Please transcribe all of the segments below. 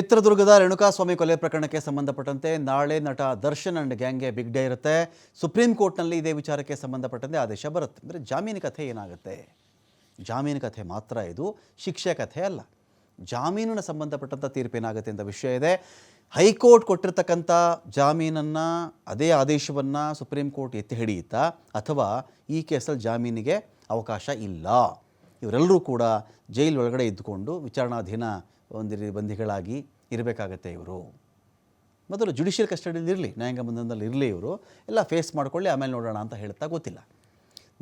ಚಿತ್ರದುರ್ಗದ ರೇಣುಕಾಸ್ವಾಮಿ ಕೊಲೆ ಪ್ರಕರಣಕ್ಕೆ ಸಂಬಂಧಪಟ್ಟಂತೆ ನಾಳೆ ನಟ ದರ್ಶನ್ ಅಂಡ್ ಗ್ಯಾಂಗ್ಗೆ ಬಿಗ್ ಡೇ ಇರುತ್ತೆ. ಸುಪ್ರೀಂ ಕೋರ್ಟ್ನಲ್ಲಿ ಇದೇ ವಿಚಾರಕ್ಕೆ ಸಂಬಂಧಪಟ್ಟಂತೆ ಆದೇಶ ಬರುತ್ತೆ. ಅಂದರೆ ಜಾಮೀನು ಕಥೆ ಏನಾಗುತ್ತೆ? ಜಾಮೀನು ಕಥೆ ಮಾತ್ರ ಇದು, ಶಿಕ್ಷೆ ಕಥೆ ಅಲ್ಲ. ಜಾಮೀನಿನ ಸಂಬಂಧಪಟ್ಟಂಥ ತೀರ್ಪು ಏನಾಗುತ್ತೆ ಅಂತ ವಿಷಯ ಇದೆ. ಹೈಕೋರ್ಟ್ ಕೊಟ್ಟಿರ್ತಕ್ಕಂಥ ಜಾಮೀನನ್ನು, ಅದೇ ಆದೇಶವನ್ನು ಸುಪ್ರೀಂ ಕೋರ್ಟ್ ಎತ್ತಿ ಹಿಡಿಯುತ್ತಾ, ಅಥವಾ ಈ ಕೇಸಲ್ಲಿ ಜಾಮೀನಿಗೆ ಅವಕಾಶ ಇಲ್ಲ? ಇವರೆಲ್ಲರೂ ಕೂಡ ಜೈಲ್ ಒಳಗಡೆ ಇದ್ದುಕೊಂಡು ವಿಚಾರಣಾಧೀನ ಒಂದು ಬಂಧಿಗಳಾಗಿ ಇರಬೇಕಾಗತ್ತೆ ಇವರು. ಮೊದಲು ಜುಡಿಷಿಯಲ್ ಕಸ್ಟಡಿಯಲ್ಲಿ ಇರಲಿ, ನ್ಯಾಯಾಂಗ ಬಂಧನದಲ್ಲಿ ಇರಲಿ ಇವರು. ಎಲ್ಲ ಫೇಸ್ ಮಾಡಿಕೊಳ್ಳಿ, ಆಮೇಲೆ ನೋಡೋಣ ಅಂತ ಹೇಳ್ತಾ ಗೊತ್ತಿಲ್ಲ.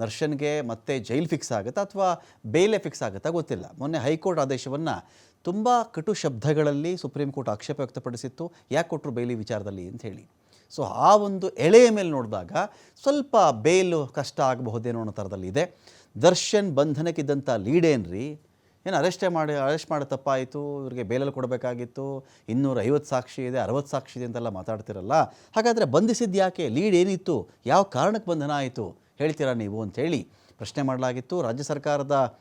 ದರ್ಶನ್ಗೆ ಮತ್ತೆ ಜೈಲ್ ಫಿಕ್ಸ್ ಆಗುತ್ತಾ ಅಥವಾ ಬೇಲೆ ಫಿಕ್ಸ್ ಆಗುತ್ತಾ ಗೊತ್ತಿಲ್ಲ. ಮೊನ್ನೆ ಹೈಕೋರ್ಟ್ ಆದೇಶವನ್ನು ತುಂಬ ಕಟು ಶಬ್ದಗಳಲ್ಲಿ ಸುಪ್ರೀಂ ಕೋರ್ಟ್ ಆಕ್ಷೇಪ ವ್ಯಕ್ತಪಡಿಸಿತ್ತು. ಯಾಕೆ ಕೊಟ್ಟರು ಬೇಲಿ ವಿಚಾರದಲ್ಲಿ ಅಂತ ಹೇಳಿ. ಸೊ ಆ ಒಂದು ಎಳೆಯ ಮೇಲೆ ನೋಡಿದಾಗ ಸ್ವಲ್ಪ ಬೇಲು ಕಷ್ಟ ಆಗಬಹುದೇನೋ ಅನ್ನೋ ಥರದಲ್ಲಿ ಇದೆ. ದರ್ಶನ್ ಬಂಧನಕ್ಕಿದ್ದಂಥ ಲೀಡ್ ಏನ್ರಿ ಏನು ಅರೆಸ್ಟೇ ಮಾಡಿ ಅರೆಸ್ಟ್ ಮಾಡೋ ತಪ್ಪಾಯಿತು, ಇವರಿಗೆ ಬೇಲಲ್ಲಿ ಕೊಡಬೇಕಾಗಿತ್ತು, ಇನ್ನೂರ ಐವತ್ತು ಸಾಕ್ಷಿ ಇದೆ, ಅರವತ್ತು ಸಾಕ್ಷಿ ಇದೆ ಅಂತೆಲ್ಲ ಮಾತಾಡ್ತಿರಲ್ಲ. ಹಾಗಾದರೆ ಬಂಧಿಸಿದ್ದು ಯಾಕೆ? ಲೀಡ್ ಏನಿತ್ತು? ಯಾವ ಕಾರಣಕ್ಕೆ ಬಂಧನ ಆಯಿತು? ಹೇಳ್ತೀರಾ ನೀವು ಅಂಥೇಳಿ. ಪ್ರಶ್ನೆ ಮಾಡಲಾಗಿತ್ತು. ರಾಜ್ಯ ಸರ್ಕಾರದ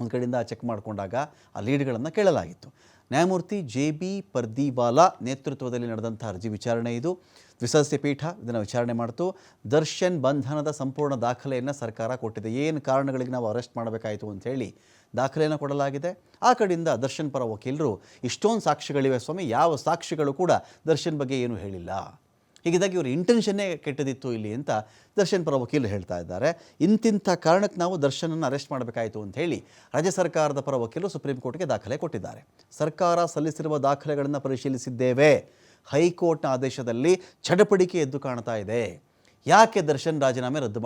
ಒಂದು ಕಡೆಯಿಂದ ಚೆಕ್ ಮಾಡಿಕೊಂಡಾಗ ಆ ಲೀಡ್ಗಳನ್ನು ಕೇಳಲಾಗಿತ್ತು. ನ್ಯಾಯಮೂರ್ತಿ ಜೆ ಬಿ ಪರ್ದಿವಾಲಾ ನೇತೃತ್ವದಲ್ಲಿ ನಡೆದಂಥ ಅರ್ಜಿ ವಿಚಾರಣೆ ಇದು. ದ್ವಿಸದಸ್ಯ ಪೀಠ ಇದನ್ನು ವಿಚಾರಣೆ ಮಾಡಿತು. ದರ್ಶನ್ ಬಂಧನದ ಸಂಪೂರ್ಣ ದಾಖಲೆಯನ್ನು ಸರ್ಕಾರ ಕೊಟ್ಟಿದೆ. ಏನು ಕಾರಣಗಳಿಗೆ ನಾವು ಅರೆಸ್ಟ್ ಮಾಡಬೇಕಾಯಿತು ಅಂಥೇಳಿ ದಾಖಲೆಯನ್ನು ಕೊಡಲಾಗಿದೆ. ಆ ಕಡೆಯಿಂದ ದರ್ಶನ್ ಪರ ವಕೀಲರು, ಇಷ್ಟೊಂದು ಸಾಕ್ಷಿಗಳಿವೆ ಸ್ವಾಮಿ, ಯಾವ ಸಾಕ್ಷಿಗಳು ಕೂಡ ದರ್ಶನ್ ಬಗ್ಗೆ ಏನೂ ಹೇಳಿಲ್ಲ. ಹೀಗಿದ್ದಾಗ ಇವ್ರ ಇಂಟೆನ್ಷನ್ನೇ ಕೆಟ್ಟದಿತ್ತು ಇಲ್ಲಿ ಅಂತ ದರ್ಶನ್ ಪರ ವಕೀಲರು ಹೇಳ್ತಾ ಇದ್ದಾರೆ. ಇಂತಿಂಥ ಕಾರಣಕ್ಕೆ ನಾವು ದರ್ಶನನ್ನು ಅರೆಸ್ಟ್ ಮಾಡಬೇಕಾಯಿತು ಅಂತ ಹೇಳಿ ರಾಜ್ಯ ಸರ್ಕಾರದ ಪರ ವಕೀಲರು ಸುಪ್ರೀಂ ಕೋರ್ಟ್ಗೆ ದಾಖಲೆ ಕೊಟ್ಟಿದ್ದಾರೆ. ಸರ್ಕಾರ ಸಲ್ಲಿಸಿರುವ ದಾಖಲೆಗಳನ್ನು ಪರಿಶೀಲಿಸಿದ್ದೇವೆ. ಹೈಕೋರ್ಟ್ನ ಆದೇಶದಲ್ಲಿ ಚಡಪಡಿಕೆ ಎದ್ದು ಕಾಣ್ತಾ ಇದೆ. ಯಾಕೆ ದರ್ಶನ್ ರಾಜೀನಾಮೆ ರದ್ದು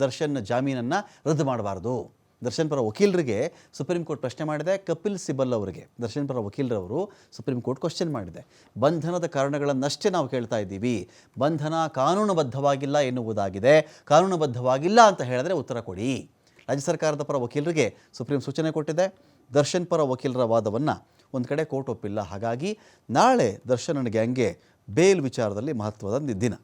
ದರ್ಶನ್ ಜಾಮೀನನ್ನು ರದ್ದು ಮಾಡಬಾರ್ದು? ದರ್ಶನ್ ಪರ ವಕೀಲರಿಗೆ ಸುಪ್ರೀಂ ಕೋರ್ಟ್ ಪ್ರಶ್ನೆ ಮಾಡಿದೆ. ಕಪಿಲ್ ಸಿಬಲ್ ಅವರಿಗೆ ದರ್ಶನ್ ಪರ ವಕೀಲರವರು ಸುಪ್ರೀಂ ಕೋರ್ಟ್ ಕ್ವಶನ್ ಮಾಡಿದೆ. ಬಂಧನದ ಕಾರಣಗಳನ್ನಷ್ಟೇ ನಾವು ಕೇಳ್ತಾ ಇದ್ದೀವಿ. ಬಂಧನ ಕಾನೂನುಬದ್ಧವಾಗಿಲ್ಲ ಎನ್ನುವುದಾಗಿದೆ. ಕಾನೂನುಬದ್ಧವಾಗಿಲ್ಲ ಅಂತ ಹೇಳಿದ್ರೆ ಉತ್ತರ ಕೊಡಿ. ರಾಜ್ಯ ಸರ್ಕಾರದ ಪರ ವಕೀಲರಿಗೆ ಸುಪ್ರೀಂ ಸೂಚನೆ ಕೊಟ್ಟಿದೆ. ದರ್ಶನ್ ಪರ ವಕೀಲರ ವಾದವನ್ನು ಒಂದು ಕಡೆ ಕೋರ್ಟ್ ಒಪ್ಪಿಲ್ಲ. ಹಾಗಾಗಿ ನಾಳೆ ದರ್ಶನ್ ಗ್ಯಾಂಗ್ಗೆ ಬೇಲ್ ವಿಚಾರದಲ್ಲಿ ಮಹತ್ವದ ದಿನ